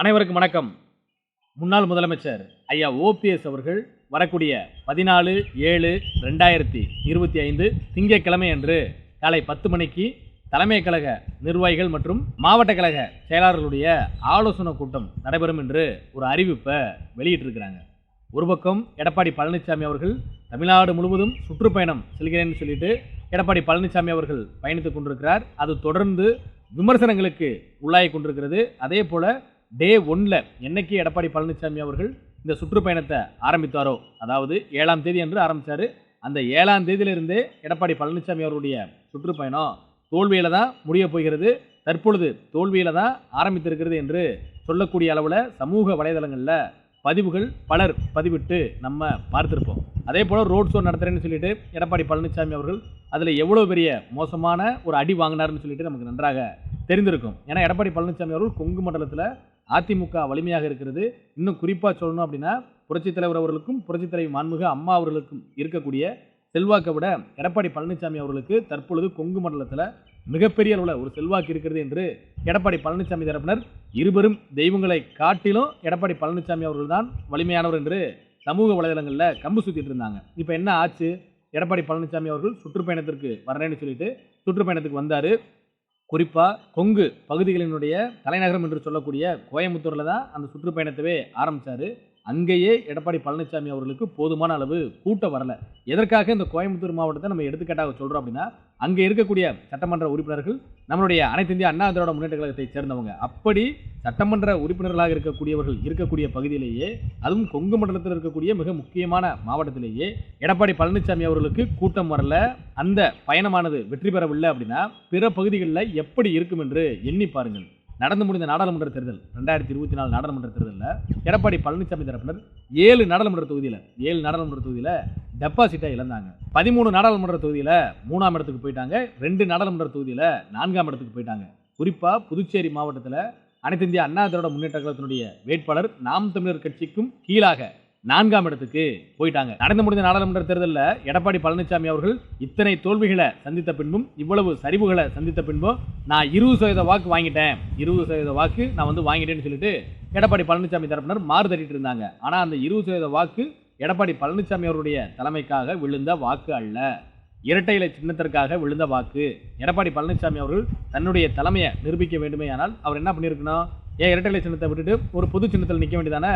அனைவருக்கும் வணக்கம். முன்னாள் முதலமைச்சர் ஐயா ஓபிஎஸ் அவர்கள் வரக்கூடிய பதினாலு ஏழு ரெண்டாயிரத்தி இருபத்தி ஐந்து திங்கட்கிழமை அன்று காலை பத்து மணிக்கு தலைமை கழக நிர்வாகிகள் மற்றும் மாவட்ட கழக செயலாளர்களுடைய ஆலோசனை கூட்டம் நடைபெறும் என்று ஒரு அறிவிப்பை வெளியிட்டிருக்கிறாங்க. ஒரு பக்கம் எடப்பாடி பழனிசாமி அவர்கள் தமிழ்நாடு முழுவதும் சுற்றுப்பயணம் செல்கிறேன்னு சொல்லிட்டு எடப்பாடி பழனிசாமி அவர்கள் பயணித்துக் கொண்டிருக்கிறார். அது தொடர்ந்து விமர்சனங்களுக்கு உள்ளாகி கொண்டிருக்கிறது. அதே போல டே ஒன்ல என்னைக்கு எடப்பாடி பழனிசாமி அவர்கள் இந்த சுற்றுப்பயணத்தை ஆரம்பித்தாரோ அதாவது ஏழாம் தேதி என்று ஆரம்பித்தார் அந்த ஏழாம் தேதியிலிருந்தே எடப்பாடி பழனிசாமி அவருடைய சுற்றுப்பயணம் தோல்வியில் தான் முடிய போகிறது தற்பொழுது தோல்வியில் தான் ஆரம்பித்திருக்கிறது என்று சொல்லக்கூடிய அளவில் சமூக வலைதளங்களில் பதிவுகள் பலர் பதிவிட்டு நம்ம பார்த்துருப்போம். அதே போல் ரோட் ஷோ நடத்துகிறேன்னு சொல்லிட்டு எடப்பாடி பழனிசாமி அவர்கள் அதில் எவ்வளோ பெரிய மோசமான ஒரு அடி வாங்கினார்னு சொல்லிட்டு நமக்கு நன்றாக தெரிந்திருக்கும். ஏன்னா எடப்பாடி பழனிசாமி அவர்கள் கொங்கு மண்டலத்தில் அதிமுக வலிமையாக இருக்கிறது. இன்னும் குறிப்பாக சொல்லணும் அப்படின்னா புரட்சித் தலைவர் அவர்களுக்கும் புரட்சித் தலைவி மாண்புமிகு அம்மா அவர்களுக்கும் இருக்கக்கூடிய செல்வாக்கை விட எடப்பாடி பழனிசாமி அவர்களுக்கு தற்பொழுது கொங்கு மண்டலத்தில் மிகப்பெரிய அளவில் ஒரு செல்வாக்கு இருக்கிறது என்று எடப்பாடி பழனிசாமி தரப்பினர் இருவரும் தெய்வங்களை காட்டிலும் எடப்பாடி பழனிசாமி அவர்கள் தான் வலிமையானவர் என்று சமூக வலைதளங்களில் கம்பு சுற்றிட்டு இருந்தாங்க. இப்போ என்ன ஆச்சு? எடப்பாடி பழனிசாமி அவர்கள் சுற்றுப்பயணத்திற்கு வரேன்னு சொல்லிட்டு சுற்றுப்பயணத்துக்கு வந்தார். குறிப்பாக கொங்கு பகுதிகளினுடைய தலைநகரம் என்று சொல்லக்கூடிய கோயம்புத்தூரில் தான் அந்த சுற்றுப்பயணத்தவே ஆரம்பித்தார் அங்கேயே எடப்பாடி பழனிசாமி அவர்களுக்கு போதுமான அளவு கூட்டம் வரல. எதற்காக இந்த கோயம்புத்தூர் மாவட்டத்தை நம்ம எடுத்துக்காட்டாக சொல்கிறோம் அப்படின்னா அங்கே இருக்கக்கூடிய சட்டமன்ற உறுப்பினர்கள் நம்மளுடைய அனைத்து இந்திய அண்ணா திராவிட முன்னேற்ற கழகத்தை சேர்ந்தவங்க. அப்படி சட்டமன்ற உறுப்பினர்களாக இருக்கக்கூடியவர்கள் இருக்கக்கூடிய பகுதியிலேயே அதுவும் கொங்கு மண்டலத்தில் இருக்கக்கூடிய மிக முக்கியமான மாவட்டத்திலேயே எடப்பாடி பழனிசாமி அவர்களுக்கு கூட்டம் வரல. அந்த பயணமானது வெற்றி பெறவில்லை அப்படின்னா பிற பகுதிகளில் எப்படி இருக்கும் என்று எண்ணி பாருங்கள். நடந்து முடிந்த நாடாளுமன்ற தேர்தல் ரெண்டாயிரத்தி இருபத்தி நாலு நாடாளுமன்ற தேர்தலில் எடப்பாடி பழனிசாமி தரப்பினர் ஏழு நாடாளுமன்ற தொகுதியில் ஏழு நாடாளுமன்ற தொகுதியில் டெபாசிட்டை இழந்தாங்க. பதிமூணு நாடாளுமன்ற தொகுதியில் மூணாம் இடத்துக்கு போயிட்டாங்க. ரெண்டு நாடாளுமன்ற தொகுதியில் நான்காம் இடத்துக்கு போயிட்டாங்க. குறிப்பாக புதுச்சேரி மாவட்டத்தில் அனைத்து இந்திய அண்ணா திராவிட முன்னேற்ற கழகத்தினுடைய வேட்பாளர் நாம் தமிழர் கட்சிக்கும் கீழாக நான்காம் இடத்துக்கு போயிட்டாங்க. நடந்து முடிந்த நாடாளுமன்ற தேர்தலில் எடப்பாடி பழனிசாமி அவர்கள் இத்தனை தோல்விகளை சந்தித்த பின்பும் இவ்வளவு சரிவுகளை சந்தித்த பின்பும் நான் இருபது சதவீத வாக்கு வாங்கிட்டேன். இருபது சதவீத வாக்கு நான் வந்து வாங்கிட்டேன்னு சொல்லிட்டு எடப்பாடி பழனிசாமி தரப்பினர் மாறு தட்டிட்டு இருந்தாங்க. ஆனால் அந்த இருபது சதவீத வாக்கு எடப்பாடி பழனிசாமி அவருடைய தலைமைக்காக விழுந்த வாக்கு அல்ல. இரட்டை இலை சின்னத்திற்காக விழுந்த வாக்கு. எடப்பாடி பழனிசாமி அவர்கள் தன்னுடைய தலைமையை நிரூபிக்க வேண்டுமேயானால் அவர் என்ன பண்ணியிருக்கணும் ஏன் இரட்டை இலை சின்னத்தை விட்டுட்டு ஒரு பொது சின்னத்தில் நிற்க வேண்டியதானே?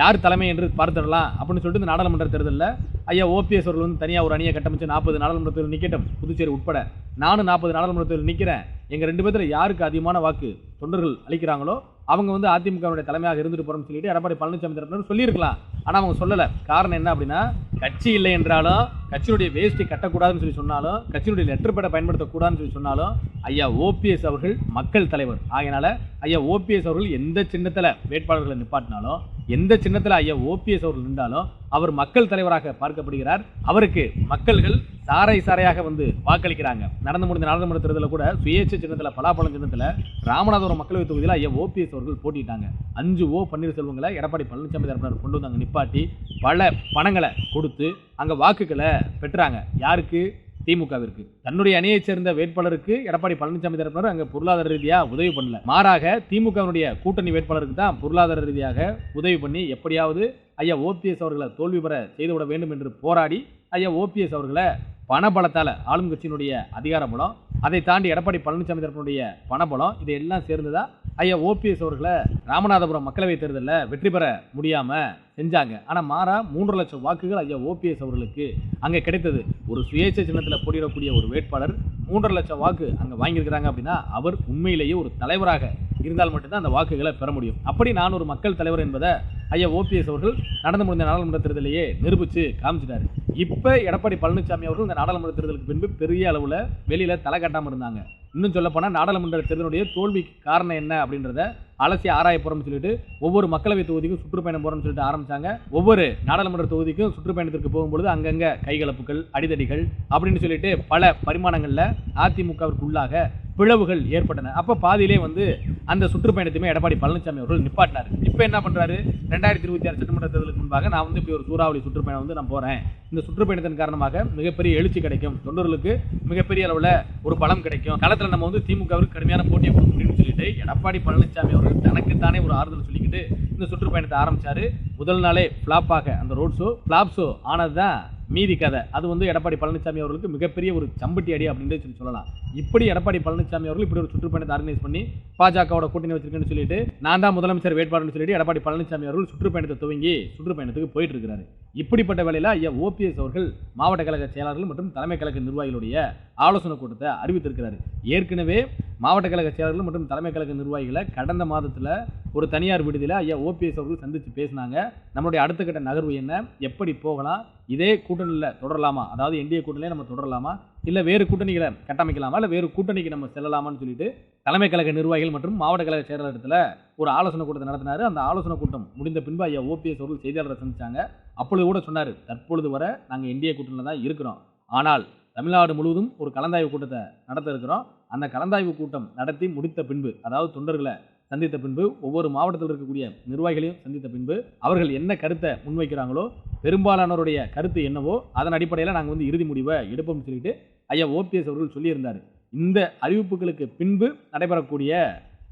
யார் தலைமை என்று பார்த்துடலாம் அப்படின்னு சொல்லிட்டு இந்த நாடாளுமன்ற தேர்தலில் ஐயா ஓபிஎஸ் அவர்கள் வந்து தனியாக ஒரு அணியை கட்டமைச்சு நாற்பது நாடாளுமன்ற தேர்தல் நிற்கட்டும் புதுச்சேரி உட்பட நானும் நாற்பது நாடாளுமன்ற தேர்தல் நிற்கிறேன் எங்கள் ரெண்டு பேர்த்தில் யாருக்கு அதிகமான வாக்கு தொண்டர்கள் அளிக்கிறாங்களோ அவங்க வந்து அதிமுகவுடைய தலைமையாக இருந்துட்டு போகிறோம்னு சொல்லிட்டு எடப்பாடி பழனிசாமி தரப்பினர் சொல்லியிருக்கலாம். ஆனால் அவங்க சொல்லலை. காரணம் என்ன அப்படின்னா கட்சி இல்லை என்றாலும் கட்சியினுடைய வேஷ்டி கட்டக்கூடாதுன்னு சொல்லி சொன்னாலும் கட்சியினுடைய லெட்டர் பேடை பயன்படுத்தக்கூடாதுன்னு சொல்லி சொன்னாலும் ஐயா ஓபிஎஸ் அவர்கள் மக்கள் தலைவர். ஆகையினால ஐயா ஓபிஎஸ் அவர்கள் எந்த சின்னத்தில் வேட்பாளர்களை நிப்பாட்டினாலும் எந்த சின்னத்தில் ஐயா ஓபிஎஸ் அவர்கள் நின்றாலும் அவர் மக்கள் தலைவராக பார்க்கப்படுகிறார். அவருக்கு மக்கள்கள் சாரை சாரையாக வந்து வாக்களிக்கிறாங்க. நடந்து முடிந்த நாடாளுமன்ற தேர்தலில் கூட சுயேட்சை சின்னத்தில் பலாப்பழம் சின்னத்தில் ராமநாதபுரம் மக்களவைத் தொகுதியில் ஐயா ஓபிஎஸ் அவர்கள் போட்டிட்டாங்க அஞ்சு ஓ பன்னீர்செல்வங்களை எடப்பாடி பழனிசாமி தரப்பினர் கொண்டு வந்து நிப்பாட்டி பல பணங்களை கொடுத்து அங்கே வாக்குகளை பெற்றாங்க. யாருக்கு? திமுகவிற்கு. தன்னுடைய அணியைச் சேர்ந்த வேட்பாளருக்கு எடப்பாடி பழனிசாமி தரப்பினர் அங்கே பொருளாதார ரீதியாக உதவி பண்ணல. மாறாக திமுகவினுடைய கூட்டணி வேட்பாளருக்கு தான் பொருளாதார ரீதியாக உதவி பண்ணி எப்படியாவது ஐயா ஓபிஎஸ் அவர்களை தோல்வி பெற செய்துவிட வேண்டும் என்று போராடி ஐயா ஓபிஎஸ் அவர்களை பணபலத்தால் ஆளும் கட்சியினுடைய அதிகார பலம் அதை தாண்டி எடப்பாடி பழனிசாமி தரப்பினுடைய பணபலம் இதையெல்லாம் சேர்ந்துதான் ஐயா ஓபிஎஸ் அவர்களை ராமநாதபுரம் மக்களவைத் தேர்தலில் வெற்றி பெற முடியாமல் செஞ்சாங்க. ஆனால் மாறா மூன்று லட்சம் வாக்குகள் ஐயா ஓபிஎஸ் அவர்களுக்கு அங்கே கிடைத்தது. ஒரு சுயேட்சை சின்னத்தில் போட்டியிடக்கூடிய ஒரு வேட்பாளர் மூன்றரை லட்சம் வாக்கு அங்கே வாங்கியிருக்கிறாங்க அப்படின்னா அவர் உண்மையிலேயே ஒரு தலைவராக இருந்தால் மட்டும்தான் அந்த வாக்குகளை பெற முடியும். அப்படி நான் ஒரு மக்கள் தலைவர் என்பதை ஐயா ஓபிஎஸ் அவர்கள் நடந்து முடிந்த நாடாளுமன்ற தேர்தலையே நிரூபித்து காமிச்சிட்டாரு. இப்போ எடப்பாடி பழனிசாமி அவர்கள் இந்த நாடாளுமன்ற தேர்தலுக்கு பின்பு பெரிய அளவில் வெளியில் தலை கட்டாமல் இருந்தாங்க. இன்னும் சொல்லப்போனால் நாடாளுமன்ற தேர்தலுடைய தோல்விக்கு காரணம் என்ன அப்படின்றத அலசி ஆராய போகிறோம்னு சொல்லிட்டு ஒவ்வொரு மக்களவை தொகுதிக்கும் சுற்றுப்பயணம் போகிறோம்னு சொல்லிட்டு ஆரம்பிச்சாங்க. ஒவ்வொரு நாடாளுமன்ற தொகுதிக்கும் சுற்றுப்பயணத்திற்கு போகும்பொழுது அங்கங்கே கைகலப்புகள் அடிதடிகள் அப்படின்னு சொல்லிட்டு பல பரிமாணங்களில் அதிமுகவிற்கு உள்ளாக பிளவுகள் ஏற்பட்டன. அப்போ பாதியிலே வந்து அந்த சுற்றுப்பயணத்தையுமே எடப்பாடி பழனிசாமி அவர்கள் நிப்பாட்டினார். இப்போ என்ன பண்ணுறாரு ரெண்டாயிரத்தி இருபத்தி ஆறு சட்டமன்ற தேர்தலுக்கு முன்பாக நான் வந்து இப்படி ஒரு சூறாவளி சுற்றுப்பயணம் வந்து நான் போகிறேன் இந்த சுற்றுப்பயணத்தின் காரணமாக மிகப்பெரிய எழுச்சி கிடைக்கும். தொண்டர்களுக்கு மிகப்பெரிய அளவில் ஒரு பலம் கிடைக்கும். களத்தில் நம்ம வந்து திமுகவிற்கு கடுமையான போட்டியை கொடுக்க முடியும்னு சொல்லிட்டு எடப்பாடி பழனிசாமி அவர்கள் தனக்குத்தானே ஒரு ஆறுதல் சொல்லிக்கிட்டு இந்த சுற்றுப்பயணத்தை ஆரம்பிச்சாரு. முதல் நாளே ஃப்ளாப்பாக அந்த ரோட் ஷோ ஃப்ளாப் ஷோ ஆனது தான் மீதி கதை. அது வந்து எடப்பாடி பழனிசாமி அவர்களுக்கு மிகப்பெரிய ஒரு சம்பட்டி அடி அப்படின்னு சொல்லி சொல்லலாம். இப்படி எடப்பாடி பழனிசாமி அவர்கள் இப்படி ஒரு சுற்றுப்பயணத்தை ஆர்கனைஸ் பண்ணி பாஜகவோட கூட்டணி வச்சிருக்கேன்னு சொல்லிட்டு நான் தான் முதலமைச்சர் வேட்பாளர்னு சொல்லிட்டு எடப்பாடி பழனிசாமி அவர்கள் சுற்றுப்பயணத்தை துவங்கி சுற்றுப்பயணத்துக்கு போயிட்டு இருக்கிறாரு இப்படிப்பட்ட வேலையில் ஐயா ஓபிஎஸ் அவர்கள் மாவட்ட கழக செயலாளர்கள் மற்றும் தலைமை கழக நிர்வாகிகளுடைய ஆலோசனை கூட்டத்தை அறிவித்திருக்கிறார். ஏற்கனவே மாவட்ட கழக செயலாளர்கள் மற்றும் தலைமை கழக நிர்வாகிகளை கடந்த மாதத்தில் ஒரு தனியார் விடுதியில் ஐயா ஓபிஎஸ் அவர்கள் சந்தித்து பேசினாங்க. நம்மளுடைய அடுத்த கட்ட நகர்வு என்ன? எப்படி போகலாம்? இதே கூட்டணியில் தொடரலாமா? அதாவது என்டிஏ கூட்டணியிலே நம்ம தொடரலாமா? இல்லை வேறு கூட்டணிகளை கட்டமைக்கலாமா? இல்லை வேறு கூட்டணிக்கு நம்ம செல்லலாமான்னு சொல்லிட்டு தலைமை கழக நிர்வாகிகள் மற்றும் மாவட்ட கழக செயலாளர்களிடத்தில் ஒரு ஆலோசனை கூட்டத்தை நடத்தினாரு. அந்த ஆலோசனை கூட்டம் முடிந்த பின்பு ஐயா ஓபிஎஸ் அவர்கள் செய்தியாளரை சந்திச்சாங்க. அப்பொழுது கூட சொன்னார் தற்பொழுது வரை நாங்கள் என்டிஏ கூட்டணியில் தான் இருக்கிறோம். ஆனால் தமிழ்நாடு முழுவதும் ஒரு கலந்தாய்வு கூட்டத்தை நடத்த இருக்கிறோம். அந்த கலந்தாய்வு கூட்டம் நடத்தி முடித்த பின்பு அதாவது தொண்டர்களை சந்தித்த பின்பு ஒவ்வொரு மாவட்டத்தில் இருக்கக்கூடிய நிர்வாகிகளையும் சந்தித்த பின்பு அவர்கள் என்ன கருத்தை முன்வைக்கிறாங்களோ பெரும்பாலானோருடைய கருத்து என்னவோ அதன் அடிப்படையில் நாங்கள் வந்து இறுதி முடிவை எடுப்போம்னு சொல்லிட்டு ஐயா ஓபிஎஸ் அவர்கள் சொல்லியிருந்தார். இந்த அறிவிப்புகளுக்கு பின்பு நடைபெறக்கூடிய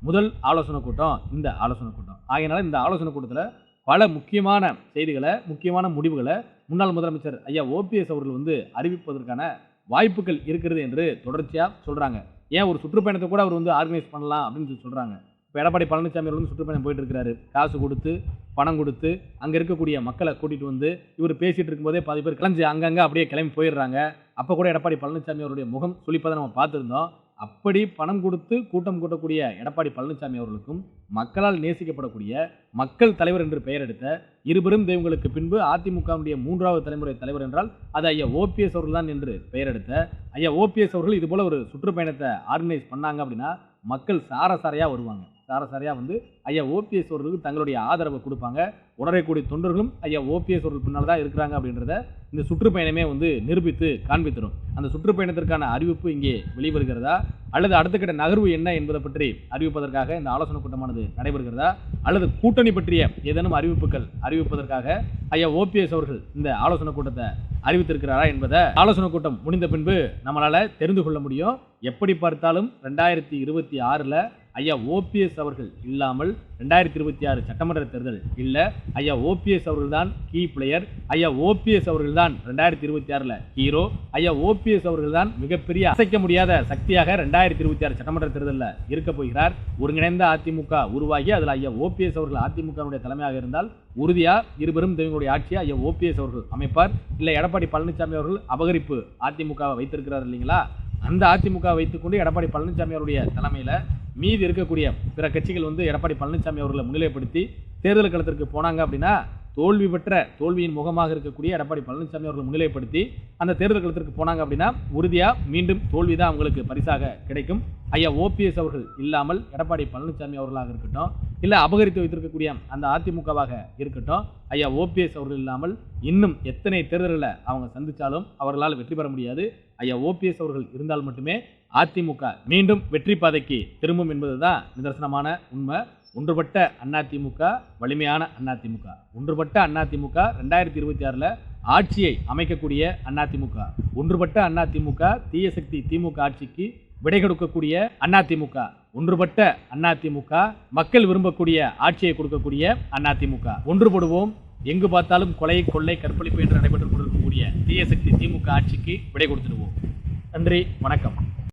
முதல் ஆலோசனை கூட்டம் இந்த ஆலோசனை கூட்டம். ஆகையினால இந்த ஆலோசனை கூட்டத்தில் பல முக்கியமான செய்திகளை முக்கியமான முடிவுகளை முன்னாள் முதலமைச்சர் ஐயா ஓபிஎஸ் அவர்கள் வந்து அறிவிப்பதற்கான வாய்ப்புகள் இருக்கிறது என்று தொடர்ச்சியாக சொல்கிறாங்க ஏன் ஒரு சுற்றுப்பயணத்தை கூட அவர் வந்து ஆர்கனைஸ் பண்ணலாம் அப்படின்னு சொல்லி சொல்கிறாங்க இப்போ எடப்பாடி பழனிசாமி அவர்கள் வந்து சுற்றுப்பயணம் போயிட்டு இருக்கிறாரு காசு கொடுத்து பணம் கொடுத்து அங்கே இருக்கக்கூடிய மக்களை கூட்டிகிட்டு வந்து இவர் பேசிகிட்டு இருக்கும்போதே பாதி பேர் கிளஞ்சி அங்கங்கே அப்படியே கிளம்பி போயிடுறாங்க. அப்போ கூட எடப்பாடி பழனிசாமி அவருடைய முகம் சுழிப்பதை நம்ம பார்த்துருந்தோம். அப்படி பணம் கொடுத்து கூட்டம் கூட்டக்கூடிய எடப்பாடி பழனிசாமி அவர்களுக்கும் மக்களால் நேசிக்கப்படக்கூடிய மக்கள் தலைவர் என்று பெயர் எடுத்த இருபெரும் தெய்வங்களுக்கு பின்பு அதிமுகவுடைய மூன்றாவது தலைமுறை தலைவர் என்றால் அது ஐயா ஓபிஎஸ் அவர்கள் தான் என்று பெயர் எடுத்த ஐயா ஓபிஎஸ் அவர்கள் இது போல ஒரு சுற்றுப்பயணத்தை ஆர்கனைஸ் பண்ணாங்க அப்படின்னா மக்கள் சாரசாரையாக வருவாங்க. சாரசாரியாக வந்து ஐயா ஓபிஎஸ் அவர்களுக்கு தங்களுடைய ஆதரவை கொடுப்பாங்க. உணரக்கூடிய தொண்டர்களும் ஐயா ஓபிஎஸ் அவர்கள் பின்னால் தான் இருக்கிறாங்க அப்படின்றத இந்த சுற்றுப்பயணமே வந்து நிரூபித்து காண்பித்தரும். அந்த சுற்றுப்பயணத்திற்கான அறிவிப்பு இங்கே வெளிவருகிறதா? அல்லது அடுத்த கட்ட நகர்வு என்ன என்பதை பற்றி அறிவிப்பதற்காக இந்த ஆலோசனை கூட்டமானது நடைபெறுகிறதா? அல்லது கூட்டணி பற்றிய ஏதேனும் அறிவிப்புகள் அறிவிப்பதற்காக ஐயா ஓபிஎஸ் அவர்கள் இந்த ஆலோசனை கூட்டத்தை அறிவித்திருக்கிறாரா என்பதை ஆலோசனை கூட்டம் முடிந்த பின்பு நம்மளால் தெரிந்து கொள்ள முடியும். எப்படி பார்த்தாலும் ரெண்டாயிரத்தி இருபத்தி ஆறில் ஐயா ஓபிஎஸ் அவர்கள் இல்லாமல் ரெண்டாயிரத்தி இருபத்தி ஆறு சட்டமன்ற தேர்தல் இல்லை. ஐயா ஓபிஎஸ் அவர்கள் தான் கீ பிளேயர் ஐயா ஓபிஎஸ் அவர்கள் தான் ரெண்டாயிரத்தி இருபத்தி ஆறில் ஹீரோ ஐயா ஓபிஎஸ் அவர்கள் தான் மிகப்பெரிய அசைக்க முடியாத சக்தியாக ரெண்டாயிரத்தி இருபத்தி ஆறு சட்டமன்ற தேர்தலில் இருக்க போகிறார். ஒருங்கிணைந்த அதிமுக உருவாகி அதில் ஐயா ஓபிஎஸ் அவர்கள் அதிமுகவுடைய தலைமையாக இருந்தால் உறுதியா இருபெரும் தெய்வங்களுடைய ஆட்சியை ஐயா ஓபிஎஸ் அவர்கள் அமைப்பார். இல்லை எடப்பாடி பழனிசாமி அவர்கள் அபகரிப்பு அதிமுகவை வைத்திருக்கிறார் இல்லைங்களா? அந்த அதிமுக வைத்துக்கொண்டு எடப்பாடி பழனிசாமி அவருடைய தலைமையில் மீதி இருக்கக்கூடிய பிற கட்சிகள் வந்து எடப்பாடி பழனிசாமி அவர்களை முன்னிலைப்படுத்தி தேர்தல் களத்திற்கு போனாங்க அப்படின்னா தோல்வி பெற்ற தோல்வியின் முகமாக இருக்கக்கூடிய எடப்பாடி பழனிசாமி அவர்கள் முன்னிலைப்படுத்தி அந்த தேர்தல் களத்திற்கு போனாங்க அப்படின்னா உறுதியாக மீண்டும் தோல்வி தான் அவங்களுக்கு பரிசாக கிடைக்கும். ஐயா ஓபிஎஸ் அவர்கள் இல்லாமல் எடப்பாடி பழனிசாமி அவர்களாக இருக்கட்டும் இல்லை அபகரித்து வைத்திருக்கக்கூடிய அந்த அதிமுகவாக இருக்கட்டும் ஐயா ஓபிஎஸ் அவர்கள் இல்லாமல் இன்னும் எத்தனை தேர்தல்களை அவங்க சந்தித்தாலும் அவர்களால் வெற்றி பெற முடியாது. ஐயா ஓபிஎஸ் அவர்கள் இருந்தால் மட்டுமே அதிமுக மீண்டும் வெற்றி பாதைக்கு திரும்பும் என்பது தான் நிதர்சனமான உண்மை. ஒன்றுபட்ட அதிமுக வலிமையான அதிமுக. ஒன்றுபட்ட அதிமுக ரெண்டாயிரத்தி இருபத்தி ஆறில் ஆட்சியை அமைக்கக்கூடிய அதிமுக. ஒன்றுபட்ட அதிமுக தீய சக்தி திமுக ஆட்சிக்கு விடை கொடுக்கக்கூடிய அதிமுக. ஒன்றுபட்ட அதிமுக மக்கள் விரும்பக்கூடிய ஆட்சியை கொடுக்கக்கூடிய அதிமுக. ஒன்றுபடுவோம். எங்கு பார்த்தாலும் கொலை கொள்ளை கற்பழிப்பு என்று நடைபெற்றுக் கொண்டிருக்கக்கூடிய தீய சக்தி திமுக ஆட்சிக்கு விடை கொடுத்துடுவோம். நன்றி வணக்கம்.